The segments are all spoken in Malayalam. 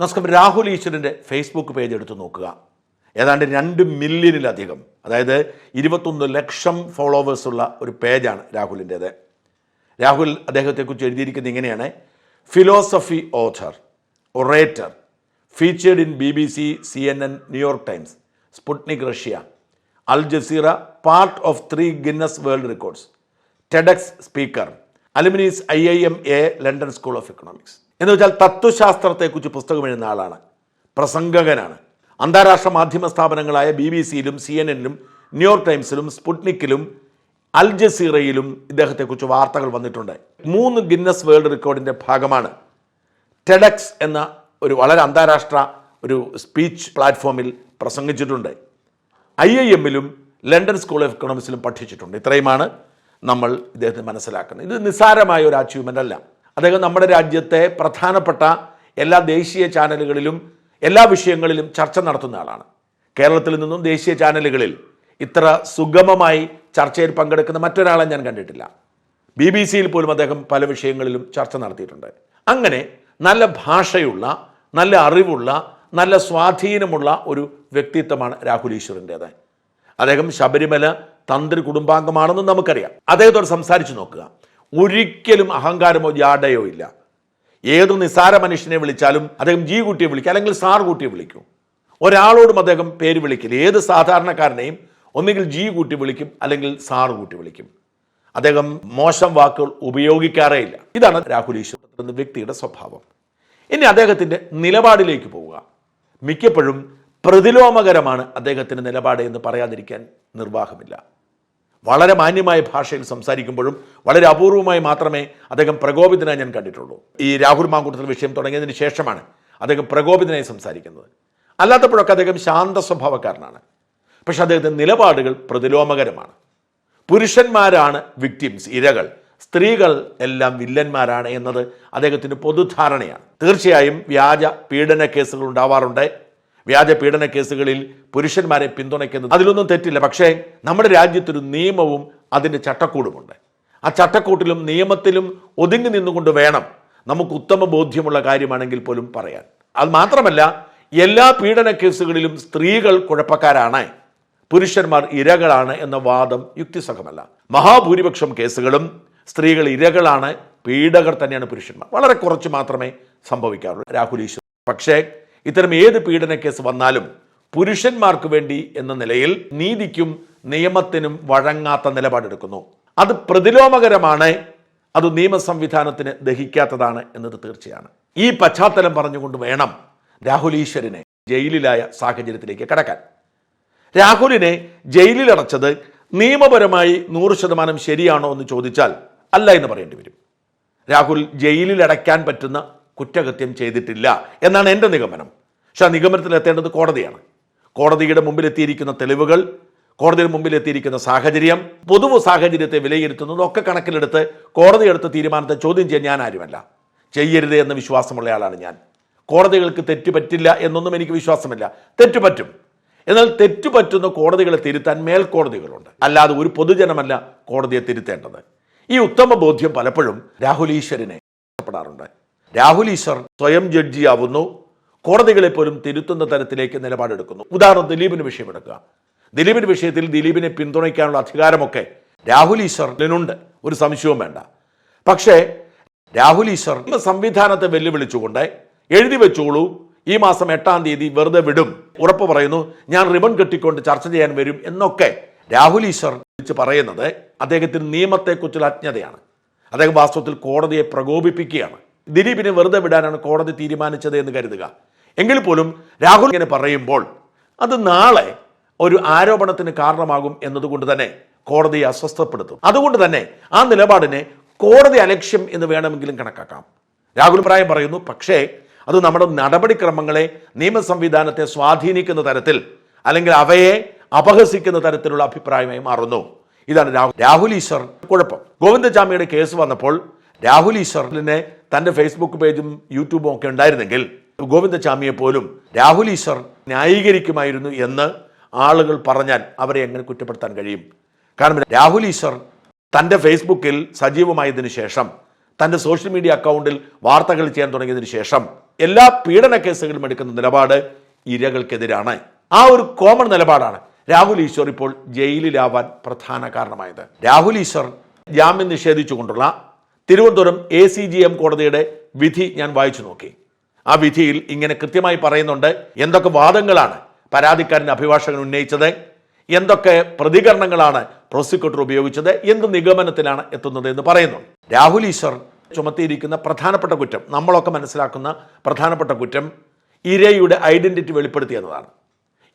നമസ്കാരം. രാഹുൽ ഈശ്വരന്റെ ഫേസ്ബുക്ക് പേജ് എടുത്ത് നോക്കുക. ഏതാണ്ട് രണ്ട് മില്യണിലധികം അതായത് ഇരുപത്തൊന്ന് ലക്ഷം ഫോളോവേഴ്സുള്ള ഒരു പേജാണ് രാഹുലിന്റേത് രാഹുൽ അദ്ദേഹത്തെക്കുറിച്ച് എഴുതിയിരിക്കുന്നത് ഇങ്ങനെയാണ്. Philosophy author orator featured in B B C C N N New York Times Sputnik Russia Al Jazeera part of three Guinness World Records TEDx speaker alumnis I I M A London School of Economics എന്ന് വെച്ചാൽ തത്വശാസ്ത്രത്തെക്കുറിച്ച് പുസ്തകം എഴുതുന്ന ആളാണ്. പ്രസംഗകനാണ്. അന്താരാഷ്ട്ര മാധ്യമ സ്ഥാപനങ്ങളായ ബി ബി സിയിലും സി എൻ എന്നിലും ന്യൂയോർക്ക് ടൈംസിലും സ്പുട്നിക്കിലും അൽ ജസീറയിലും ഇദ്ദേഹത്തെക്കുറിച്ച് വാർത്തകൾ വന്നിട്ടുണ്ട്. മൂന്ന് ഗിന്നസ് വേൾഡ് റെക്കോർഡിന്റെ ഭാഗമാണ്. ടെഡക്സ് എന്ന ഒരു വളരെ അന്താരാഷ്ട്ര ഒരു സ്പീച്ച് പ്ലാറ്റ്ഫോമിൽ പ്രസംഗിച്ചിട്ടുണ്ട്. ഐ ഐ എമ്മിലും ലണ്ടൻ സ്കൂൾ ഓഫ് എക്കണോമിക്സിലും പഠിച്ചിട്ടുണ്ട്. ഇത്രയുമാണ് നമ്മൾ ഇദ്ദേഹത്തെ മനസ്സിലാക്കുന്നത്. ഇത് നിസ്സാരമായ ഒരു അച്ചീവ്മെന്റ് അല്ല. അദ്ദേഹം നമ്മുടെ രാജ്യത്തെ പ്രധാനപ്പെട്ട എല്ലാ ദേശീയ ചാനലുകളിലും എല്ലാ വിഷയങ്ങളിലും ചർച്ച നടത്തുന്ന ആളാണ്. കേരളത്തിൽ നിന്നും ദേശീയ ചാനലുകളിൽ ഇത്ര സുഗമമായി ചർച്ചയിൽ പങ്കെടുക്കുന്ന മറ്റൊരാളെ ഞാൻ കണ്ടിട്ടില്ല. ബി ബി സിയിൽ പോലും അദ്ദേഹം പല വിഷയങ്ങളിലും ചർച്ച നടത്തിയിട്ടുണ്ട്. അങ്ങനെ നല്ല ഭാഷയുള്ള നല്ല അറിവുള്ള നല്ല സ്വാധീനമുള്ള ഒരു വ്യക്തിത്വമാണ് രാഹുൽ ഈശ്വറിന്റേത്. അദ്ദേഹം ശബരിമല തന്ത്രി കുടുംബാംഗമാണെന്നും നമുക്കറിയാം. അദ്ദേഹത്തോട് സംസാരിച്ചു നോക്കുക. ഒരിക്കലും അഹങ്കാരമോ ജാഡയോ ഇല്ല. ഏത് നിസാര മനുഷ്യനെ വിളിച്ചാലും അദ്ദേഹം ജി കുട്ടിയെ വിളിക്കും അല്ലെങ്കിൽ സാർ കുട്ടിയെ വിളിക്കും. ഒരാളോടും അദ്ദേഹം പേര് വിളിക്കില്ല. ഏത് സാധാരണക്കാരനെയും ഒന്നുകിൽ ജി കൂട്ടി വിളിക്കും അല്ലെങ്കിൽ സാർ കൂട്ടി വിളിക്കും. അദ്ദേഹം മോശം വാക്കുകൾ ഉപയോഗിക്കാറേ ഇല്ല. ഇതാണ് രാഹുൽ ഈശ്വർ എന്ന വ്യക്തിയുടെ സ്വഭാവം. ഇനി അദ്ദേഹത്തിന്റെ നിലപാടിലേക്ക് പോവുക. മിക്കപ്പോഴും പ്രതിലോമകരമാണ് അദ്ദേഹത്തിന്റെ നിലപാട് എന്ന് പറയാതിരിക്കാൻ നിർവാഹമില്ല. വളരെ മാന്യമായ ഭാഷയിൽ സംസാരിക്കുമ്പോഴും വളരെ അപൂർവമായി മാത്രമേ അദ്ദേഹം പ്രകോപിതനായി ഞാൻ കണ്ടിട്ടുള്ളൂ. ഈ രാഹുൽ മാങ്കൂട്ടത്തിൽ വിഷയം തുടങ്ങിയതിന് ശേഷമാണ് അദ്ദേഹം പ്രകോപിതനായി സംസാരിക്കുന്നത്. അല്ലാത്തപ്പോഴൊക്കെ അദ്ദേഹം ശാന്ത സ്വഭാവക്കാരനാണ്. പക്ഷെ അദ്ദേഹത്തിന്റെ നിലപാടുകൾ പ്രതിലോമകരമാണ്. പുരുഷന്മാരാണ് വിക്ടിംസ് ഇരകൾ. സ്ത്രീകൾ എല്ലാം വില്ലന്മാരാണ് എന്നത് അദ്ദേഹത്തിന് പൊതുധാരണയാണ്. തീർച്ചയായും വ്യാജ പീഡന കേസുകൾ ഉണ്ടാവാറുണ്ട്. വ്യാജ പീഡന കേസുകളിൽ പുരുഷന്മാരെ പിന്തുണയ്ക്കുന്നത് അതിലൊന്നും തെറ്റില്ല. പക്ഷേ നമ്മുടെ രാജ്യത്തൊരു നിയമവും അതിന്റെ ചട്ടക്കൂടുമുണ്ട്. ആ ചട്ടക്കൂട്ടിലും നിയമത്തിലും ഒതുങ്ങി നിന്നുകൊണ്ട് വേണം നമുക്ക് ഉത്തമ ബോധ്യമുള്ള കാര്യമാണെങ്കിൽ പോലും പറയാൻ. അത് മാത്രമല്ല എല്ലാ പീഡന കേസുകളിലും സ്ത്രീകൾ കുഴപ്പക്കാരാണ്. പുരുഷന്മാർ ഇരകളാണ് എന്ന വാദം യുക്തിസഹമല്ല. മഹാഭൂരിപക്ഷം കേസുകളും സ്ത്രീകൾ ഇരകളാണ് പീഡകർ തന്നെയാണ് പുരുഷന്മാർ. വളരെ കുറച്ച് മാത്രമേ സംഭവിക്കാറുള്ളൂ. രാഹുൽ ഈശ്വർ. പക്ഷേ ഇത്തരം ഏത് കേസ് വന്നാലും പുരുഷന്മാർക്ക് വേണ്ടി എന്ന നിലയിൽ നീതിക്കും നിയമത്തിനും വഴങ്ങാത്ത നിലപാടെടുക്കുന്നു. അത് പ്രതിലോമകരമാണ് അത് നിയമ സംവിധാനത്തിന് ദഹിക്കാത്തതാണ് എന്നത് തീർച്ചയാണ്. ഈ പശ്ചാത്തലം പറഞ്ഞുകൊണ്ട് വേണം രാഹുൽ ഈശ്വരനെ ജയിലിലായ സാഹചര്യത്തിലേക്ക് കടക്കാൻ. രാഹുലിനെ ജയിലിലടച്ചത് നിയമപരമായി നൂറ് ശതമാനം ശരിയാണോ എന്ന് ചോദിച്ചാൽ അല്ല എന്ന് പറയേണ്ടി വരും. രാഹുൽ ജയിലിലടയ്ക്കാൻ പറ്റുന്ന കുറ്റകൃത്യം ചെയ്തിട്ടില്ല എന്നാണ് എന്റെ നിഗമനം. പക്ഷെ ആ നിഗമനത്തിൽ എത്തേണ്ടത് കോടതിയാണ്. കോടതിയുടെ മുമ്പിലെത്തിയിരിക്കുന്ന തെളിവുകൾ കോടതിയുടെ മുമ്പിലെത്തിയിരിക്കുന്ന സാഹചര്യം പൊതുവ് സാഹചര്യത്തെ വിലയിരുത്തുന്നതൊക്കെ കണക്കിലെടുത്ത് കോടതി എടുത്ത തീരുമാനത്തെ ചോദ്യം ചെയ്യാൻ ഞാൻ ആരുമല്ല. ചെയ്യരുത് എന്ന വിശ്വാസമുള്ള ആളാണ് ഞാൻ. കോടതികൾക്ക് തെറ്റ് പറ്റില്ല എന്നൊന്നും എനിക്ക് വിശ്വാസമില്ല. തെറ്റ് പറ്റും. എന്നാൽ തെറ്റ് പറ്റുന്ന കോടതികളെ തിരുത്താൻ മേൽക്കോടതികളുണ്ട്. അല്ലാതെ ഒരു പൊതുജനമല്ല കോടതിയെ തിരുത്തേണ്ടത്. ഈ ഉത്തമ ബോധ്യം പലപ്പോഴും രാഹുൽ ഈശ്വരനെ ഇഷ്ടപ്പെടാറുണ്ട് രാഹുൽ ഈശ്വർ സ്വയം ജഡ്ജിയാവുന്നു. കോടതികളെ പോലും തിരുത്തുന്ന തരത്തിലേക്ക് നിലപാടെടുക്കുന്നു. ഉദാഹരണം ദിലീപിന് വിഷയമെടുക്കുക. ദിലീപിന് വിഷയത്തിൽ ദിലീപിനെ പിന്തുണയ്ക്കാനുള്ള അധികാരമൊക്കെ രാഹുൽ ഈശ്വറിനുണ്ട്. ഒരു സംശയവും വേണ്ട. പക്ഷേ രാഹുൽ ഈശ്വർ സംവിധാനത്തെ വെല്ലുവിളിച്ചുകൊണ്ട് എഴുതി വെച്ചോളൂ. ഈ മാസം എട്ടാം തീയതി വെറുതെ വിടും. ഉറപ്പ് പറയുന്നു ഞാൻ റിബൺ കെട്ടിക്കൊണ്ട് ചർച്ച ചെയ്യാൻ വരും എന്നൊക്കെ രാഹുൽ ഈശ്വർ വിളിച്ച് പറയുന്നത് അദ്ദേഹത്തിന് നിയമത്തെക്കുറിച്ചുള്ള അജ്ഞതയാണ്. അദ്ദേഹം വാസ്തവത്തിൽ കോടതിയെ പ്രകോപിപ്പിക്കുകയാണ്. ദിലീപിനെ വെറുതെ വിടാനാണ് കോടതി തീരുമാനിച്ചത് എന്ന് കരുതുക. എങ്കിൽ പോലും രാഹുൽ ഇങ്ങനെ പറയുമ്പോൾ അത് നാളെ ഒരു ആരോപണത്തിന് കാരണമാകും എന്നതുകൊണ്ട് തന്നെ കോടതിയെ അസ്വസ്ഥപ്പെടുത്തും. അതുകൊണ്ട് തന്നെ ആ നിലപാടിനെ കോടതി അലക്ഷ്യം എന്ന് വേണമെങ്കിലും കണക്കാക്കാം. രാഹുൽ പ്രായം പറയുന്നു പക്ഷേ അത് നമ്മുടെ നടപടിക്രമങ്ങളെ നിയമ സംവിധാനത്തെ സ്വാധീനിക്കുന്ന തരത്തിൽ അല്ലെങ്കിൽ അവയെ അപഹസിക്കുന്ന തരത്തിലുള്ള അഭിപ്രായമായി മാറുന്നു. ഇതാണ് രാഹുൽ. രാഹുൽ ഈശ്വർ കുഴപ്പം. ഗോവിന്ദചാമിയുടെ കേസ് വന്നപ്പോൾ രാഹുൽ ഈശ്വറിനെ തന്റെ ഫേസ്ബുക്ക് പേജും യൂട്യൂബും ഒക്കെ ഉണ്ടായിരുന്നെങ്കിൽ ഗോവിന്ദചാമിയെ പോലും രാഹുൽ ഈശ്വർ ന്യായീകരിക്കുമായിരുന്നു എന്ന് ആളുകൾ പറഞ്ഞാൽ അവരെ എങ്ങനെ കുറ്റപ്പെടുത്താൻ കഴിയും? കാരണം രാഹുൽ ഈശ്വർ തന്റെ ഫേസ്ബുക്കിൽ സജീവമായതിനു ശേഷം തന്റെ സോഷ്യൽ മീഡിയ അക്കൗണ്ടിൽ വാർത്തകൾ ചെയ്യാൻ തുടങ്ങിയതിനു ശേഷം എല്ലാ പീഡന കേസുകളും എടുക്കുന്ന നിലപാട് ഇരകൾക്കെതിരാണ്. ആ ഒരു കോമൺ നിലപാടാണ് രാഹുൽ ഈശ്വർ ഇപ്പോൾ ജയിലിലാവാൻ പ്രധാന കാരണമായത്. രാഹുൽ ഈശ്വർ ജാമ്യം നിഷേധിച്ചുകൊണ്ടുള്ള Thiruvananthapuram A C J M കോടതിയുടെ വിധി ഞാൻ വായിച്ചു നോക്കി. ആ വിധിയിൽ ഇങ്ങനെ കൃത്യമായി പറയുന്നുണ്ട് എന്തൊക്കെ വാദങ്ങളാണ് പരാതിക്കാരൻ അഭിഭാഷകൻ ഉന്നയിച്ചത് എന്തൊക്കെ പ്രതികരണങ്ങളാണ് പ്രോസിക്യൂട്ടർ ഉപയോഗിച്ചത് എന്ത് നിഗമനത്തിലാണ് എത്തുന്നത് എന്ന് പറയുന്നു. രാഹുൽ ഈശ്വർ ചുമത്തിയിരിക്കുന്ന പ്രധാനപ്പെട്ട കുറ്റം നമ്മളൊക്കെ മനസ്സിലാക്കുന്ന പ്രധാനപ്പെട്ട കുറ്റം ഇരയുടെ ഐഡന്റിറ്റി വെളിപ്പെടുത്തി എന്നതാണ്.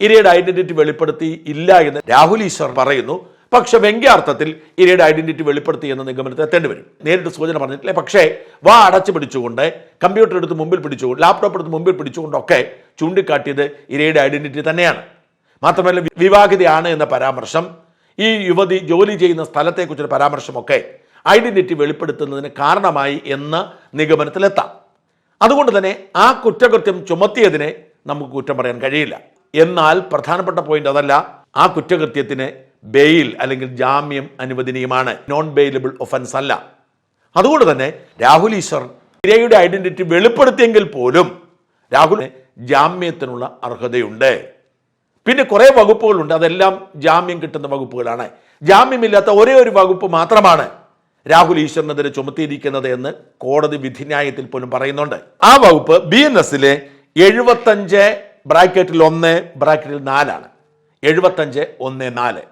ഇരയുടെ ഐഡന്റിറ്റി വെളിപ്പെടുത്തി ഇല്ല എന്ന് രാഹുൽ ഈശ്വർ പറയുന്നു. പക്ഷെ വ്യംഗ്യാർത്ഥത്തിൽ ഇരയുടെ ഐഡന്റിറ്റി വെളിപ്പെടുത്തി എന്ന നിഗമനത്തിൽ എത്തേണ്ടി വരും. നേരിട്ട് സൂചന പറഞ്ഞിട്ടില്ല? പക്ഷേ വാ അടച്ചു പിടിച്ചുകൊണ്ട് കമ്പ്യൂട്ടർ എടുത്ത് മുമ്പിൽ പിടിച്ചുകൊണ്ട് ലാപ്ടോപ്പ് എടുത്ത് മുമ്പിൽ പിടിച്ചുകൊണ്ടൊക്കെ ചൂണ്ടിക്കാട്ടിയത് ഇരയുടെ ഐഡന്റിറ്റി തന്നെയാണ്. മാത്രമല്ല വിവാഹിതയാണ് എന്ന പരാമർശം ഈ യുവതി ജോലി ചെയ്യുന്ന സ്ഥലത്തെക്കുറിച്ചൊരു പരാമർശമൊക്കെ ഐഡന്റിറ്റി വെളിപ്പെടുത്തുന്നതിന് കാരണമായി എന്ന നിഗമനത്തിലെത്താം. അതുകൊണ്ട് തന്നെ ആ കുറ്റകൃത്യം ചുമത്തിയതിനെ നമുക്ക് കുറ്റം പറയാൻ കഴിയില്ല. എന്നാൽ പ്രധാനപ്പെട്ട പോയിന്റ് അതല്ല ആ കുറ്റകൃത്യത്തിന് ബെയിൽ അല്ലെങ്കിൽ ജാമ്യം അനുവദനീയമാണ് നോൺ ബെയിലബിൾ ഒഫൻസ് അല്ല. അതുകൊണ്ട് തന്നെ രാഹുൽ ഈശ്വർ ഇരയുടെ ഐഡന്റിറ്റി വെളിപ്പെടുത്തിയെങ്കിൽ പോലും രാഹുലിന് ജാമ്യത്തിനുള്ള അർഹതയുണ്ട്. പിന്നെ കുറേ വകുപ്പുകളുണ്ട് അതെല്ലാം ജാമ്യം കിട്ടുന്ന വകുപ്പുകളാണ്. ജാമ്യമില്ലാത്ത ഒരേ ഒരു വകുപ്പ് മാത്രമാണ് രാഹുൽ ഈശ്വറിനെതിരെ ചുമത്തിയിരിക്കുന്നത് എന്ന് കോടതി വിധിന്യായത്തിൽ പോലും പറയുന്നുണ്ട്. ആ വകുപ്പ് ബി എൻ എസിലെ എഴുപത്തഞ്ച് ബ്രാക്കറ്റിൽ ഒന്ന് ബ്രാക്കറ്റിൽ നാലാണ്. എഴുപത്തഞ്ച് ഒന്ന് നാല്.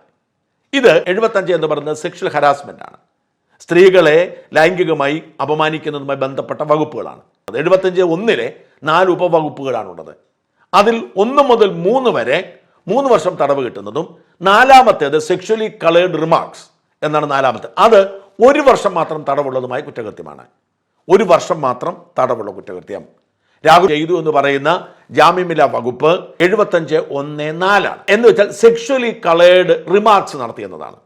ഇത് എഴുപത്തഞ്ച് എന്ന് പറയുന്നത് സെക്ഷൽ ഹരാസ്മെന്റ് ആണ്. സ്ത്രീകളെ ലൈംഗികമായി അപമാനിക്കുന്നതുമായി ബന്ധപ്പെട്ട വകുപ്പുകളാണ്. അത് എഴുപത്തഞ്ച് ഒന്നിലെ നാല് ഉപവകുപ്പുകളാണുള്ളത് അതിൽ ഒന്ന് മുതൽ മൂന്ന് വരെ മൂന്ന് വർഷം തടവ് കിട്ടുന്നതും നാലാമത്തേത് സെക്ഷലി കളേഡ് റിമാർക്സ് എന്നാണ് നാലാമത്തെ. അത് ഒരു വർഷം മാത്രം തടവുള്ളതുമായ കുറ്റകൃത്യമാണ്. ഒരു വർഷം മാത്രം തടവുള്ള കുറ്റകൃത്യം. രാഹുൽ ചെയ്തു എന്ന് പറയുന്ന ജാമ്യമില്ലാ വകുപ്പ് എഴുപത്തഞ്ച് ഒന്ന് നാലാണ്. എന്ന് വെച്ചാൽ സെക്ഷലി കളേഡ് റിമാർക്സ് നടത്തിയെന്നതാണ്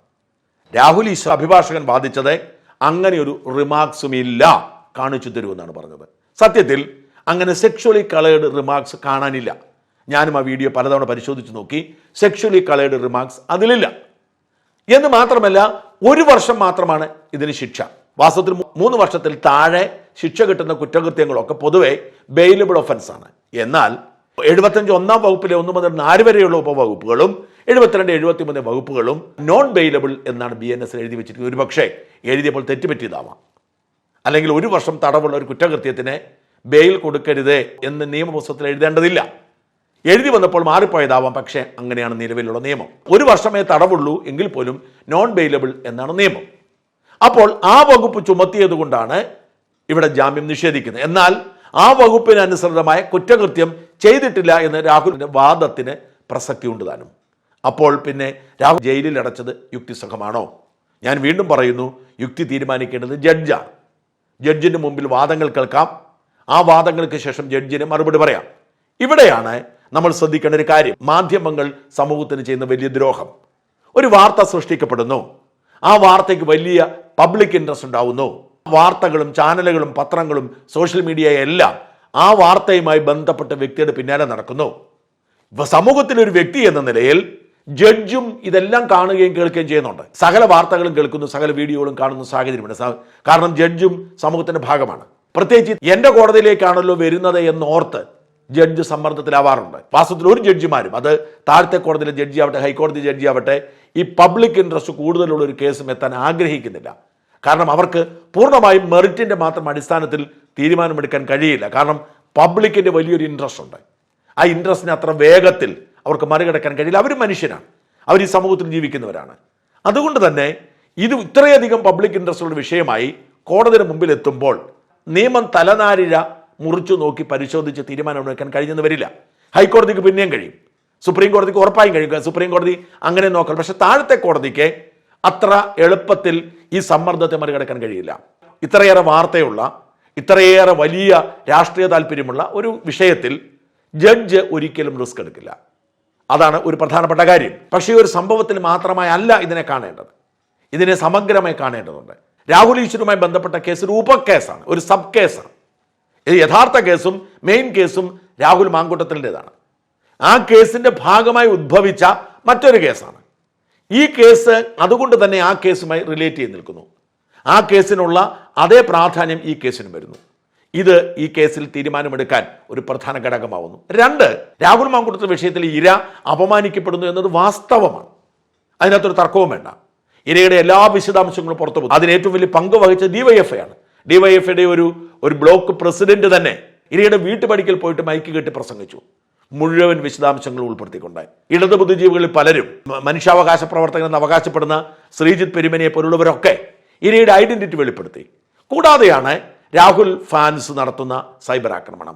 രാഹുൽ ഈശ്വർ അഭിഭാഷകൻ വാദിച്ചത് അങ്ങനെ ഒരു റിമാർക്സും ഇല്ല കാണിച്ചു തരുമെന്നാണ് പറഞ്ഞത്. സത്യത്തിൽ അങ്ങനെ സെക്ഷലി കളേഡ് റിമാർക്സ് കാണാനില്ല. ഞാനും ആ വീഡിയോ പലതവണ പരിശോധിച്ച് നോക്കി സെക്ഷലി കളേഡ് റിമാർക്സ് അതിലില്ല. എന്ന് മാത്രമല്ല ഒരു വർഷം മാത്രമാണ് ഇതിന് ശിക്ഷ. വാസ്തവത്തിൽ മൂന്ന് വർഷത്തിൽ താഴെ ശിക്ഷ കിട്ടുന്ന കുറ്റകൃത്യങ്ങളൊക്കെ പൊതുവെ ബെയിലബിൾ ഒഫൻസ് ആണ്. എന്നാൽ എഴുപത്തഞ്ച് ഒന്നാം വകുപ്പിലെ ഒന്ന് മുതൽ നാല് വരെയുള്ള ഉപവകുപ്പുകളും എഴുപത്തിരണ്ട് എഴുപത്തിമൂന്ന് വകുപ്പുകളും നോൺ ബെയിലബിൾ എന്നാണ് ബി എൻ എസ് എഴുതി വെച്ചിരിക്കുന്നത്. ഒരു പക്ഷേ എഴുതിയപ്പോൾ തെറ്റുപറ്റിയതാവാം. അല്ലെങ്കിൽ ഒരു വർഷം തടവുള്ള ഒരു കുറ്റകൃത്യത്തിന് ബെയിൽ കൊടുക്കരുത് എന്ന് നിയമപുസ്തകത്തിൽ എഴുതേണ്ടതില്ല. എഴുതി വന്നപ്പോൾ മാറിപ്പോയതാവാം. പക്ഷേ അങ്ങനെയാണ് നിലവിലുള്ള നിയമം. ഒരു വർഷമേ തടവുള്ളൂ എങ്കിൽ പോലും നോൺ ബെയിലബിൾ എന്നാണ് നിയമം. അപ്പോൾ ആ വകുപ്പ് ചുമത്തിയതുകൊണ്ടാണ് ഇവിടെ ജാമ്യം നിഷേധിക്കുന്നത്. എന്നാൽ ആ വകുപ്പിന് അനുസൃതമായ കുറ്റകൃത്യം ചെയ്തിട്ടില്ല എന്ന് രാഹുലിന്റെ വാദത്തിന് പ്രസക്തി ഉണ്ട് താനും. അപ്പോൾ പിന്നെ രാഹുൽ ജയിലിൽ അടച്ചത് യുക്തിസഹമാണോ? ഞാൻ വീണ്ടും പറയുന്നു യുക്തി തീരുമാനിക്കേണ്ടത് ജഡ്ജാണ്. ജഡ്ജിന് മുമ്പിൽ വാദങ്ങൾ കേൾക്കാം. ആ വാദങ്ങൾക്ക് ശേഷം ജഡ്ജിന് മറുപടി പറയാം. ഇവിടെയാണ് നമ്മൾ ശ്രദ്ധിക്കേണ്ട ഒരു കാര്യം. മാധ്യമങ്ങൾ സമൂഹത്തിന് ചെയ്യുന്ന വലിയ ദ്രോഹം. ഒരു വാർത്ത സൃഷ്ടിക്കപ്പെടുന്നു. ആ വാർത്തയ്ക്ക് വലിയ പബ്ലിക് ഇൻട്രസ്റ്റ് ഉണ്ടാവുന്നു. വാർത്തകളും ചാനലുകളും പത്രങ്ങളും സോഷ്യൽ മീഡിയ എല്ലാം ആ വാർത്തയുമായി ബന്ധപ്പെട്ട വ്യക്തിയുടെ പിന്നാലെ നടക്കുന്നു. സമൂഹത്തിലൊരു സമൂഹത്തിലെ ഒരു വ്യക്തി എന്ന നിലയിൽ ജഡ്ജും ഇതെല്ലാം കാണുകയും കേൾക്കുകയും ചെയ്യുന്നുണ്ട്. സകല വാർത്തകളും കേൾക്കുന്നു സകല വീഡിയോകളും കാണുന്ന സാഹചര്യമുണ്ട്. കാരണം ജഡ്ജും സമൂഹത്തിന്റെ ഭാഗമാണ്. പ്രത്യേകിച്ച് എന്റെ കോടതിയിലേക്കാണല്ലോ വരുന്നത് എന്ന് ഓർത്ത് ജഡ്ജ് സമ്മർദ്ദത്തിലാവാറുണ്ട്. വാസ്തവത്തിൽ ഒരു ജഡ്ജിമാരും അത് താഴത്തെ കോടതിയിലെ ജഡ്ജി ആവട്ടെ ഹൈക്കോടതി ജഡ്ജി ആവട്ടെ ഈ പബ്ലിക് ഇൻട്രസ്റ്റ് കൂടുതലുള്ള ഒരു കേസും എത്താൻ ആഗ്രഹിക്കുന്നില്ല. കാരണം അവർക്ക് പൂർണമായും മെറിറ്റിന്റെ മാത്രം അടിസ്ഥാനത്തിൽ തീരുമാനമെടുക്കാൻ കഴിയില്ല. കാരണം പബ്ലിക്കിന്റെ വലിയൊരു ഇൻട്രസ്റ്റ് ഉണ്ട്. ആ ഇൻട്രസ്റ്റിനെ അത്ര വേഗത്തിൽ അവർക്ക് മറികടക്കാൻ കഴിയില്ല. അവർ മനുഷ്യരാണ്. അവർ ഈ സമൂഹത്തിൽ ജീവിക്കുന്നവരാണ്. അതുകൊണ്ട് തന്നെ ഇത് ഇത്രയധികം പബ്ലിക് ഇൻട്രസ്റ്റുള്ള വിഷയമായി കോടതിയുടെ മുമ്പിൽ എത്തുമ്പോൾ നിയമം തലനാരിഴ മുറിച്ചു നോക്കി പരിശോധിച്ച് തീരുമാനമെടുക്കാൻ കഴിഞ്ഞെന്ന് വരില്ല. ഹൈക്കോടതിക്ക് പിന്നെയും കഴിയും. സുപ്രീം കോടതിക്ക് ഉറപ്പായും കഴിയും. സുപ്രീം കോടതി അങ്ങനെ നോക്കണം. പക്ഷെ താഴത്തെ കോടതിക്ക് അത്ര എളുപ്പത്തിൽ ഈ സമ്മർദ്ദത്തെ മറികടക്കാൻ കഴിയില്ല. ഇത്രയേറെ വാർത്തയുള്ള ഇത്രയേറെ വലിയ രാഷ്ട്രീയ താല്പര്യമുള്ള ഒരു വിഷയത്തിൽ ജഡ്ജ് ഒരിക്കലും റിസ്ക് എടുക്കില്ല. അതാണ് ഒരു പ്രധാനപ്പെട്ട കാര്യം. പക്ഷേ ഒരു സംഭവത്തിൽ മാത്രമായി അല്ല ഇതിനെ കാണേണ്ടത്. ഇതിനെ സമഗ്രമായി കാണേണ്ടതുണ്ട്. രാഹുൽ ഈശ്വരുമായി ബന്ധപ്പെട്ട കേസ് ഒരു ഉപക്കേസാണ് ഒരു സബ് കേസാണ് യഥാർത്ഥ കേസും മെയിൻ കേസും രാഹുൽ മാങ്കൂട്ടത്തിന്റെതാണ്. ആ കേസിന്റെ ഭാഗമായി ഉദ്ഭവിച്ച മറ്റൊരു കേസാണ്. ഈ കേസ് അതുകൊണ്ട് തന്നെ ആ കേസുമായി റിലേറ്റ് ചെയ്ത് നിൽക്കുന്നു. ആ കേസിനുള്ള അതേ പ്രാധാന്യം ഈ കേസിനും വരുന്നു. ഇത് ഈ കേസിൽ തീരുമാനമെടുക്കാൻ ഒരു പ്രധാന ഘടകമാവുന്നു. രണ്ട് രാഹുൽ മാങ്കുടത്തെ വിഷയത്തിൽ ഇര അപമാനിക്കപ്പെടുന്നു എന്നത് വാസ്തവമാണ്. അതിനകത്തൊരു തർക്കവും വേണ്ട. ഇരയുടെ എല്ലാ വിശദാംശങ്ങളും പുറത്തു പോകും. അതിന് ഏറ്റവും വലിയ പങ്ക് വഹിച്ച ഡിവൈഎഫ്ഐ ആണ്. ഡിവൈഎഫ്ഐയുടെ ഒരു ഒരു ബ്ലോക്ക് പ്രസിഡന്റ് തന്നെ ഇരയുടെ വീട്ടുപടിക്കൽ പോയിട്ട് മൈക്ക് കെട്ടി പ്രസംഗിച്ചു. മുഴുവൻ വിശദാംശങ്ങൾ ഉൾപ്പെടുത്തിക്കൊണ്ടായി. ഇടത് ബുദ്ധിജീവികളിൽ പലരും മനുഷ്യാവകാശ പ്രവർത്തകൻ എന്ന് അവകാശപ്പെടുന്ന ശ്രീജിത്ത് പെരുമനിയെ പോലുള്ളവരൊക്കെ ഇരയുടെ ഐഡന്റിറ്റി വെളിപ്പെടുത്തി. കൂടാതെയാണ് രാഹുൽ ഫാൻസ് നടത്തുന്ന സൈബർ ആക്രമണം.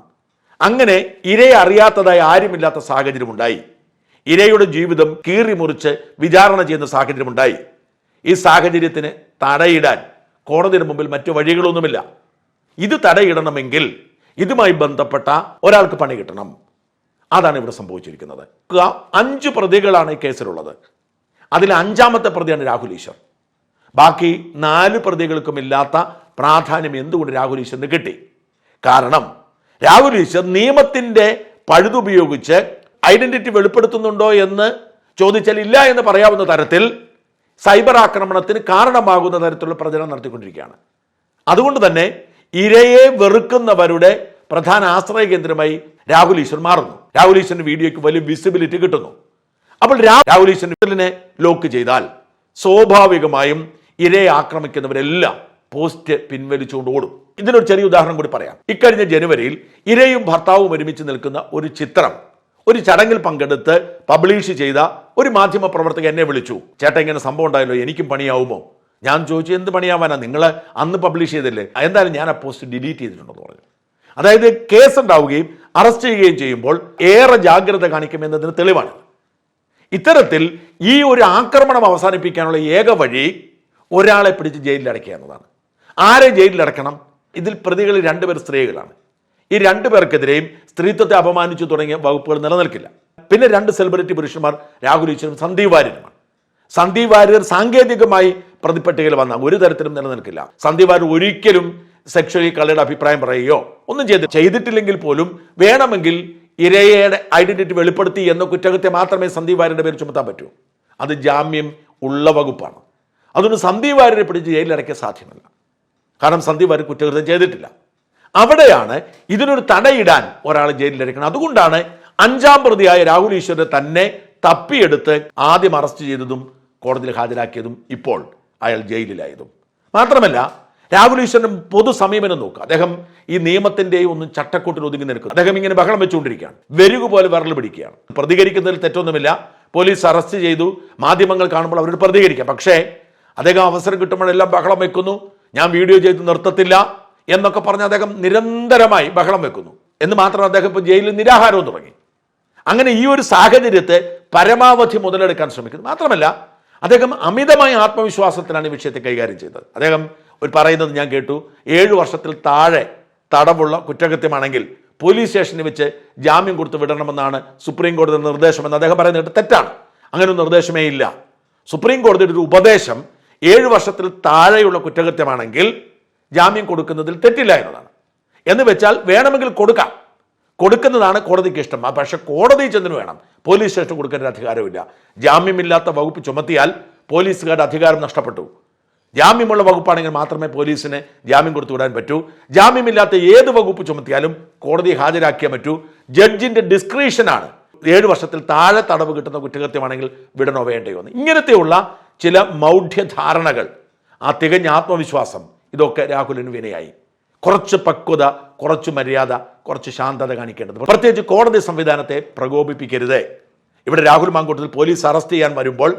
അങ്ങനെ ഇരയെ അറിയാത്തതായി ആരുമില്ലാത്ത സാഹചര്യമുണ്ടായി. ഇരയുടെ ജീവിതം കീറി മുറിച്ച് വിചാരണ ചെയ്യുന്ന സാഹചര്യമുണ്ടായി. ഈ സാഹചര്യത്തിന് തടയിടാൻ കോടതിയുടെ മുമ്പിൽ മറ്റു വഴികളൊന്നുമില്ല. ഇത് തടയിടണമെങ്കിൽ ഇതുമായി ബന്ധപ്പെട്ട ഒരാൾക്ക് പണി കിട്ടണം. അതാണ് ഇവിടെ സംഭവിച്ചിരിക്കുന്നത്. അഞ്ച് പ്രതികളാണ് ഈ കേസിലുള്ളത്. അതിൽ അഞ്ചാമത്തെ പ്രതിയാണ് രാഹുൽ ഈശ്വർ. ബാക്കി നാല് പ്രതികൾക്കും ഇല്ലാത്ത പ്രാധാന്യം എന്തുകൊണ്ട് രാഹുൽ ഈശ്വറിന് കിട്ടി? കാരണം രാഹുൽ ഈശ്വർ നിയമത്തിന്റെ പഴുതുപയോഗിച്ച് ഐഡന്റിറ്റി വെളിപ്പെടുത്തുന്നുണ്ടോ എന്ന് ചോദിച്ചാൽ ഇല്ല എന്ന് പറയാവുന്ന തരത്തിൽ സൈബർ ആക്രമണത്തിന് കാരണമാകുന്ന തരത്തിലുള്ള പ്രചരണം നടത്തിക്കൊണ്ടിരിക്കുകയാണ്. അതുകൊണ്ട് തന്നെ ഇരയെ വെറുക്കുന്നവരുടെ പ്രധാന ആശ്രയ കേന്ദ്രമായി രാഹുൽ ഈശ്വർ മാറുന്നു. രാഹുൽ ഈശ്വറിന്റെ വീഡിയോയ്ക്ക് വലിയ വിസിബിലിറ്റി കിട്ടുന്നു. അപ്പോൾ രാഹുൽ ഈശ്വരനെ ലോക്ക് ചെയ്താൽ സ്വാഭാവികമായും ഇരയെ ആക്രമിക്കുന്നവരെല്ലാം പോസ്റ്റ് പിൻവലിച്ചുകൊണ്ട് ഓടും. ഇതിനൊരു ചെറിയ ഉദാഹരണം കൂടി പറയാം. ഇക്കഴിഞ്ഞ ജനുവരിയിൽ ഇരയും ഭർത്താവും ഒരുമിച്ച് നിൽക്കുന്ന ഒരു ചിത്രം ഒരു ചടങ്ങിൽ പങ്കെടുത്ത് പബ്ലിഷ് ചെയ്ത ഒരു മാധ്യമ പ്രവർത്തകൻ എന്നെ വിളിച്ചു. ചേട്ടാ ഇങ്ങനെ സംഭവം ഉണ്ടായല്ലോ എനിക്കും പണിയാവുമോ? ഞാൻ ചോദിച്ചു എന്ത് പണിയാവാനാ? നിങ്ങൾ അന്ന് പബ്ലിഷ് ചെയ്തില്ലേ? എന്തായാലും ഞാൻ ആ പോസ്റ്റ് ഡിലീറ്റ് ചെയ്തിട്ടുണ്ടെന്ന് പറഞ്ഞു. അതായത് കേസ് ഉണ്ടാവുകയും അറസ്റ്റ് ചെയ്യുകയും ചെയ്യുമ്പോൾ ഏറെ ജാഗ്രത കാണിക്കുമെന്നതിന് തെളിവാണ്. ഇത്തരത്തിൽ ഈ ഒരു ആക്രമണം അവസാനിപ്പിക്കാനുള്ള ഏക വഴി ഒരാളെ പിടിച്ച് ജയിലിൽ അടയ്ക്കുക എന്നതാണ്. ആരെ ജയിലിൽ അടക്കണം ഇതിൽ പ്രതികൾ രണ്ടുപേർ സ്ത്രീകളാണ്. ഈ രണ്ടുപേർക്കെതിരെയും സ്ത്രീത്വത്തെ അപമാനിച്ചു തുടങ്ങിയ വകുപ്പുകൾ നിലനിൽക്കില്ല. പിന്നെ രണ്ട് സെലിബ്രിറ്റി പുരുഷന്മാർ രാഹുൽ ഈശ്വരും സന്ദീപ് വാര്യരുമാണ്. സന്ദീപ് വാര്യർ സാങ്കേതികമായി പ്രതിപ്പട്ടികയിൽ വന്ന ഒരു തരത്തിലും നിലനിൽക്കില്ല. സന്ദീപ് വാര്യർ ഒരിക്കലും സെക്ഷലി കളിയുടെ അഭിപ്രായം പറയുകയോ ഒന്നും ചെയ്ത് ചെയ്തിട്ടില്ലെങ്കിൽ പോലും വേണമെങ്കിൽ ഇരയുടെ ഐഡന്റിറ്റി വെളിപ്പെടുത്തി എന്ന കുറ്റകൃത്യം മാത്രമേ സന്ദീപ് വാര്യരുടെ പേര് ചുമത്താൻ പറ്റൂ. അത് ജാമ്യം ഉള്ള വകുപ്പാണ്. അതുകൊണ്ട് സന്ദീപ് വാര്യരെ പിടിച്ച് ജയിലിലടയ്ക്കാൻ സാധ്യമല്ല. കാരണം സന്ദീപ് വാര്യർ കുറ്റകൃത്യം ചെയ്തിട്ടില്ല. അവിടെയാണ് ഇതിനൊരു തടയിടാൻ ഒരാൾ ജയിലിലടയ്ക്കണം അതുകൊണ്ടാണ് അഞ്ചാം പ്രതിയായ രാഹുൽ ഈശ്വരനെ തന്നെ തപ്പിയെടുത്ത് ആദ്യം അറസ്റ്റ് ചെയ്തതും കോടതിയിൽ ഹാജരാക്കിയതും ഇപ്പോൾ അയാൾ ജയിലിലായതും. മാത്രമല്ല രാഹുൽ ഈശ്വരന്റെ പൊതു സമീപനം നോക്കുക. അദ്ദേഹം ഈ നിയമത്തിന്റെയും ഒന്നും ചട്ടക്കൂട്ടിൽ ഒതുങ്ങി നിൽക്കുന്നു. അദ്ദേഹം ഇങ്ങനെ ബഹളം വെച്ചുകൊണ്ടിരിക്കുകയാണ്. വെരുകു പോലെ വിരൽ പിടിക്കുകയാണ്. പ്രതികരിക്കുന്നതിൽ തെറ്റൊന്നുമില്ല. പോലീസ് അറസ്റ്റ് ചെയ്തു. മാധ്യമങ്ങൾ കാണുമ്പോൾ അവരോട് പ്രതികരിക്കാം. പക്ഷേ അദ്ദേഹം അവസരം കിട്ടുമ്പോഴെല്ലാം ബഹളം വെക്കുന്നു. ഞാൻ വീഡിയോ ചെയ്ത് നിർത്തത്തില്ല എന്നൊക്കെ പറഞ്ഞ് അദ്ദേഹം നിരന്തരമായി ബഹളം വെക്കുന്നു. എന്ന് മാത്രം അദ്ദേഹം ഇപ്പോൾ ജയിലിൽ നിരാഹാരവും തുടങ്ങി. അങ്ങനെ ഈ ഒരു സാഹചര്യത്തെ പരമാവധി മുതലെടുക്കാൻ ശ്രമിക്കുന്നു. മാത്രമല്ല അദ്ദേഹം അമിതമായ ആത്മവിശ്വാസത്തിലാണ് ഈ വിഷയത്തെ കൈകാര്യം ചെയ്തത്. അദ്ദേഹം ഒരു പറയുന്നത് ഞാൻ കേട്ടു. ഏഴു വർഷത്തിൽ താഴെ തടവുള്ള കുറ്റകൃത്യമാണെങ്കിൽ പോലീസ് സ്റ്റേഷനിൽ വെച്ച് ജാമ്യം കൊടുത്ത് വിടണമെന്നാണ് സുപ്രീം കോടതിയുടെ നിർദ്ദേശമെന്ന് അദ്ദേഹം പറയുന്നത് തെറ്റാണ്. അങ്ങനെ ഒരു നിർദ്ദേശമേ ഇല്ല. സുപ്രീം കോടതിയുടെ ഒരു ഉപദേശം ഏഴു വർഷത്തിൽ താഴെയുള്ള കുറ്റകൃത്യമാണെങ്കിൽ ജാമ്യം കൊടുക്കുന്നതിൽ തെറ്റില്ല എന്നതാണ്. എന്ന് വെച്ചാൽ വേണമെങ്കിൽ കൊടുക്കാം. കൊടുക്കുന്നതാണ് കോടതിക്ക് ഇഷ്ടം. പക്ഷെ കോടതി ചെന്നിന് വേണം. പോലീസ് സ്റ്റേഷൻ കൊടുക്കേണ്ട അധികാരമില്ല. ജാമ്യമില്ലാത്ത വകുപ്പ് ചുമത്തിയാൽ പോലീസുകാരുടെ അധികാരം നഷ്ടപ്പെട്ടു. ജാമ്യമുള്ള വകുപ്പാണെങ്കിൽ മാത്രമേ പോലീസിന് ജാമ്യം കൊടുത്തു വിടാൻ പറ്റൂ. ജാമ്യമില്ലാത്ത ഏത് വകുപ്പ് ചുമത്തിയാലും കോടതി ഹാജരാക്കിയേ പറ്റൂ. ജഡ്ജിന്റെ ഡിസ്ക്രിഷനാണ് ഏഴ് വർഷത്തിൽ താഴെ തടവ് കിട്ടുന്ന കുറ്റകൃത്യമാണെങ്കിൽ വിടണോ വേണ്ടയോ എന്ന്. ഇങ്ങനത്തെയുള്ള ചില മൗഢ്യധാരണകൾ ആ തികഞ്ഞ ആത്മവിശ്വാസം ഇതൊക്കെ രാഹുലിന് വിനയായി. കുറച്ച് പക്വത കുറച്ച് മര്യാദ കുറച്ച് ശാന്തത കാണിക്കേണ്ടത്. പ്രത്യേകിച്ച് കോടതി സംവിധാനത്തെ പ്രകോപിപ്പിക്കരുത്. ഇവിടെ രാഹുൽ മാങ്കൂട്ടത്തിൽ പോലീസ് അറസ്റ്റ് ചെയ്യാൻ വരുമ്പോൾ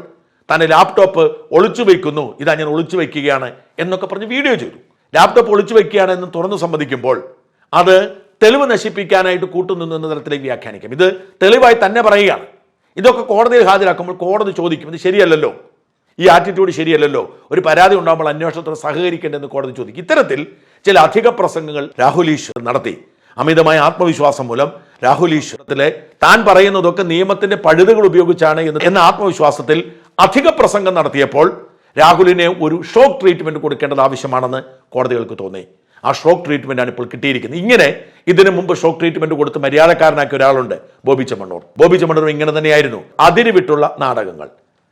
തന്റെ ലാപ്ടോപ്പ് ഒളിച്ചു വയ്ക്കുന്നു ഇതാ ഞാൻ ഒളിച്ചു വയ്ക്കുകയാണ് എന്നൊക്കെ പറഞ്ഞ് വീഡിയോ ചെയ്തു. ലാപ്ടോപ്പ് ഒളിച്ചു വയ്ക്കുകയാണ് എന്ന് തുറന്നു സമ്മതിക്കുമ്പോൾ അത് തെളിവ് നശിപ്പിക്കാനായിട്ട് കൂട്ടുനിന്നു എന്ന തരത്തിലേക്ക് വ്യാഖ്യാനിക്കാം. ഇത് തെളിവായി തന്നെ പറയുകയാണ്. ഇതൊക്കെ കോടതിയിൽ ഹാജരാക്കുമ്പോൾ കോടതി ചോദിക്കും ഇത് ശരിയല്ലല്ലോ? ഈ ആറ്റിറ്റ്യൂഡ് ശരിയല്ലല്ലോ? ഒരു പരാതി ഉണ്ടാകുമ്പോൾ അന്വേഷണത്തോട് സഹകരിക്കേണ്ടതെന്ന് കോടതി ചോദിക്കും. ഇത്തരത്തിൽ ചില അധിക പ്രസംഗങ്ങൾ രാഹുൽ ഈശ്വർ നടത്തി. അമിതമായ ആത്മവിശ്വാസം മൂലം രാഹുൽ ഈശ്വരത്തിലെ താൻ പറയുന്നതൊക്കെ നിയമത്തിന്റെ പഴുതുകൾ ഉപയോഗിച്ചാണ് എന്ന് എന്ന ആത്മവിശ്വാസത്തിൽ അധിക പ്രസംഗം നടത്തിയപ്പോൾ രാഹുലിനെ ഒരു ഷോക്ക് ട്രീറ്റ്മെന്റ് കൊടുക്കേണ്ടത് ആവശ്യമാണെന്ന് കോടതികൾക്ക് തോന്നി. ആ ഷോക്ക് ട്രീറ്റ്മെന്റ് ആണ് ഇപ്പോൾ കിട്ടിയിരിക്കുന്നത്. ഇങ്ങനെ ഇതിനു മുമ്പ് ഷോക്ക് ട്രീറ്റ്മെന്റ് കൊടുത്ത് മര്യാദക്കാരനാക്കിയ ഒരാളുണ്ട് ബോബി ചെമ്മണ്ണൂർ. ബോബി ചെമ്മണ്ണൂർ ഇങ്ങനെ തന്നെയായിരുന്നു. അതിന് വിട്ടുള്ള നാടകങ്ങൾ.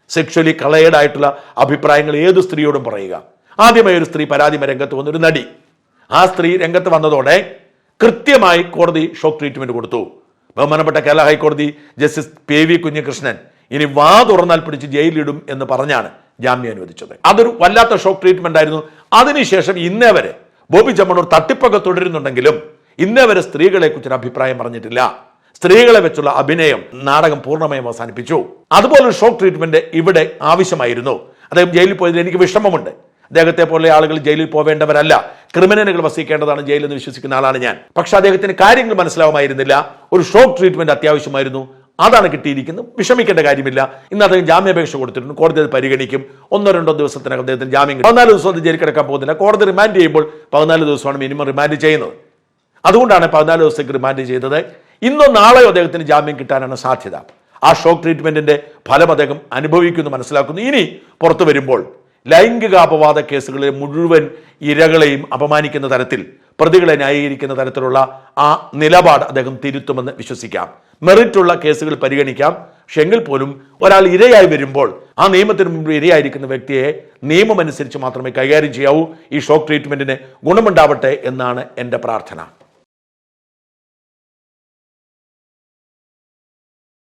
സെക്ഷലി കളയേഡ് ആയിട്ടുള്ള അഭിപ്രായങ്ങൾ ഏത് സ്ത്രീയോടും പറയുക. ആദ്യമായി ഒരു സ്ത്രീ പരാതി രംഗത്ത് വന്നൊരു നടി. ആ സ്ത്രീ രംഗത്ത് വന്നതോടെ കൃത്യമായി കോടതി ഷോക്ക് ട്രീറ്റ്മെന്റ് കൊടുത്തു. ബഹുമാനപ്പെട്ട കേരള ഹൈക്കോടതി ജസ്റ്റിസ് പി വി കുഞ്ഞികൃഷ്ണൻ ഇനി വാ തുറന്നാൽ പിടിച്ച് ജയിലിടും എന്ന് പറഞ്ഞാണ് ജാമ്യം അനുവദിച്ചത്. അതൊരു വല്ലാത്ത ഷോക്ക് ട്രീറ്റ്മെന്റ് ആയിരുന്നു. അതിനുശേഷം ഇന്നേ വരെ ബോബി ചമ്മണൂർ തട്ടിപ്പൊക്കെ തുടരുന്നുണ്ടെങ്കിലും ഇന്നേ വരെ സ്ത്രീകളെ കുറിച്ചൊരു അഭിപ്രായം പറഞ്ഞിട്ടില്ല. സ്ത്രീകളെ വെച്ചുള്ള അഭിനയം നാടകം പൂർണമായും അവസാനിപ്പിച്ചു. അതുപോലൊരു ഷോക്ക് ട്രീറ്റ്മെന്റ് ഇവിടെ ആവശ്യമായിരുന്നു. അദ്ദേഹം ജയിലിൽ പോയതിൽ എനിക്ക് വിഷമമുണ്ട്. അദ്ദേഹത്തെ പോലെ ആളുകൾ ജയിലിൽ പോവേണ്ടവരല്ല. ക്രിമിനലുകൾ വസിക്കേണ്ടതാണ് ജയിലിൽ എന്ന് വിശ്വസിക്കുന്ന ആളാണ് ഞാൻ. പക്ഷെ അദ്ദേഹത്തിന് കാര്യങ്ങൾ മനസ്സിലാവുമായിരുന്നില്ല. ഒരു ഷോക്ക് ട്രീറ്റ്മെന്റ് അത്യാവശ്യമായിരുന്നു. അതാണ് കിട്ടിയിരിക്കുന്നത്. വിഷമിക്കേണ്ട കാര്യമില്ല. ഇന്ന് അദ്ദേഹം ജാമ്യാപേക്ഷ കൊടുത്തിട്ടുണ്ട്. കോടതി അത് പരിഗണിക്കും. ഒന്നോ രണ്ടോ ദിവസത്തിനകം അദ്ദേഹത്തിന് ജാമ്യം പതിനാല് ദിവസം അത് ജയിലിൽ കിടക്കാൻ പോകുന്നില്ല. കോടതി റിമാൻഡ് ചെയ്യുമ്പോൾ പതിനാല് ദിവസമാണ് മിനിമം റിമാൻഡ് ചെയ്യുന്നത്. അതുകൊണ്ടാണ് പതിനാല് ദിവസത്തേക്ക് റിമാൻഡ് ചെയ്തത്. ഇന്നോ നാളെയോ അദ്ദേഹത്തിന് ജാമ്യം കിട്ടാനാണ് സാധ്യത. ആ ഷോക്ക് ട്രീറ്റ്മെന്റിന്റെ ഫലം അദ്ദേഹം അനുഭവിക്കുന്നു മനസ്സിലാക്കുന്നു. ഇനി പുറത്തു വരുമ്പോൾ ലൈംഗിക അപവാദ കേസുകളിലെ മുഴുവൻ ഇരകളെയും അപമാനിക്കുന്ന തരത്തിൽ പ്രതികളെ ന്യായീകരിക്കുന്ന തരത്തിലുള്ള ആ നിലപാട് അദ്ദേഹം തിരുത്തുമെന്ന് വിശ്വസിക്കാം. മെറിറ്റുള്ള കേസുകൾ പരിഗണിക്കാം. പക്ഷെ എങ്കിൽ പോലും ഒരാൾ ഇരയായി വരുമ്പോൾ ആ നിയമത്തിന് മുമ്പ് ഇരയായിരിക്കുന്ന വ്യക്തിയെ നിയമമനുസരിച്ച് മാത്രമേ കൈകാര്യം ചെയ്യാവൂ. ഈ ഷോക്ക് ട്രീറ്റ്മെന്റിന് ഗുണമുണ്ടാവട്ടെ എന്നാണ് എന്റെ പ്രാർത്ഥന.